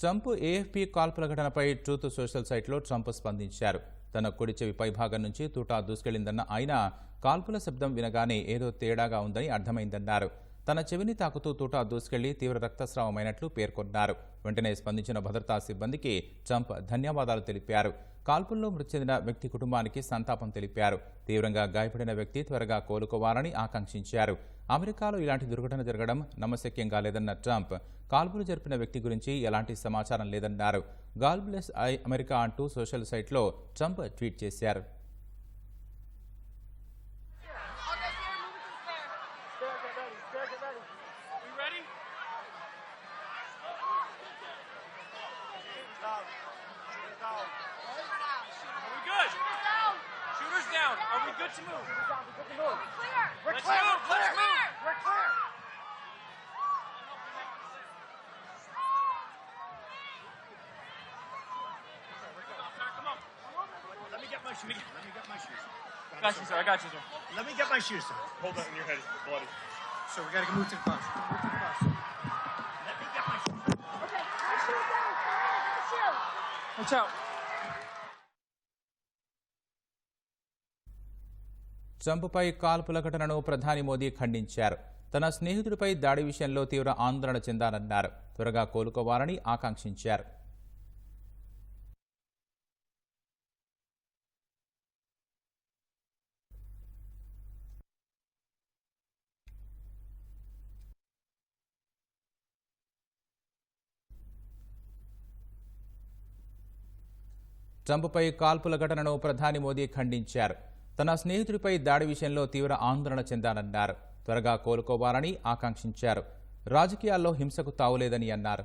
Trump AFP కాల్పుల ఘటనపై truth Social సైట్లో ట్రంప్ స్పందించారు. తన కుడి చెవి పైభాగం నుంచి తూటా దూసుకెళ్ళిందన్న ఆయన కాల్పుల శబ్దం వినగానే ఏదో తేడాగా ఉందని అర్థమైందన్నారు. తన చెవిని తాకుతూ తూటా దూసుకెళ్ళి తీవ్ర రక్తస్రావమైనట్లు పేర్కొన్నారు. వెంటనే స్పందించిన భద్రతా సిబ్బందికి ట్రంప్ ధన్యవాదాలు తెలిపారు. కాల్పుల్లో మృతి చెందిన వ్యక్తి కుటుంబానికి సంతాపం తెలిపారు. తీవ్రంగా గాయపడిన వ్యక్తి త్వరగా కోలుకోవాలని ఆకాంక్షించారు. అమెరికాలో ఇలాంటి దుర్ఘటన జరగడం నమ్మశక్యంగా కాలేదన్న ట్రంప్ కాల్పులు జరిపిన వ్యక్తి గురించి ఎలాంటి సమాచారం లేదన్నారు. గాల్బ్లెస్ ఐ అమెరికా అంటూ సోషల్ సైట్లో ట్రంప్ ట్వీట్ చేశారు. We ready? Are we good? Shooters down. Are we good to move? We're Let's clear. move, We're let's move. We're clear. Let me get my shoes. Let me get my shoes. Got you, sir. I got you, sir. Let me get my shoes, sir. Hold that in your head. It's bloody. So we gotta move to the bus. Move to the bus. Let me get my shoes. Okay, my shoes down. My shoes. Watch out. ట్రంప్పై కాల్పుల ఘటనను ప్రధాని మోదీ ఖండించారు తన స్నేహితుడిపై దాడి విషయంలో తీవ్ర ఆందోళన చెందారన్నారు త్వరగా కోలుకోవాలని ఆకాంక్షించారు ట్రంప్పై కాల్పుల ఘటనను ప్రధాని మోదీ ఖండించారు. తన స్నేహితుడిపై దాడి విషయంలో తీవ్ర ఆందోళన చెందానన్నారు. త్వరగా కోలుకోవాలని ఆకాంక్షించారు. రాజకీయాల్లో హింసకు తావులేదని అన్నారు.